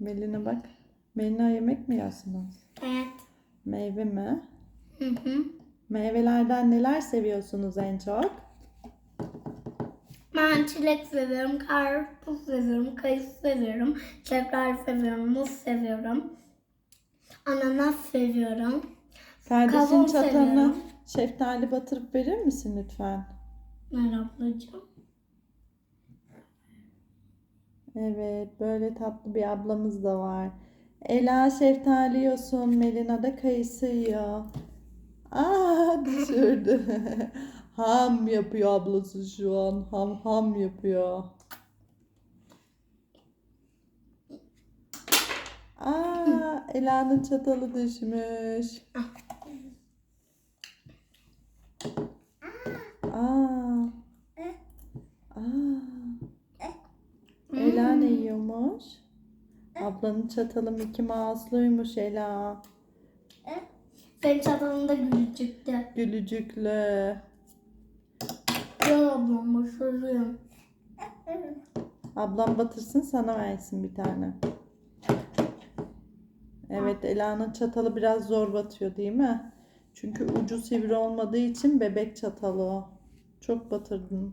Melina bak. Melina yemek mi yersiniz? Evet. Meyve mi? Hı hı. Meyvelerden neler seviyorsunuz en çok? Ben çilek seviyorum, karpuz seviyorum, kayısı seviyorum, şeftali seviyorum, muz seviyorum, ananas seviyorum. Kardeşin Kavun çatalını seviyorum. şeftali batırıp verir misin lütfen? Ver ablacığım. Evet, böyle tatlı bir ablamız da var. Ela şeftali yiyorsun, Melina da kayısı yiyor. Aa, düşürdü. ham yapıyor ablası şu an. Ham ham yapıyor. Aa, Ela'nın çatalı düşmüş. Aa. Aa. Ela ne yiyormuş? Ablanın çatalı Mickey Mouse'luymuş Ela. Senin çatalında gülücüktü. Gülücüklü. Gel ablam başarıyorum. Ablam batırsın sana versin bir tane. Evet Ela'nın çatalı biraz zor batıyor değil mi? Çünkü ucu sivri olmadığı için bebek çatalı o. Çok batırdın.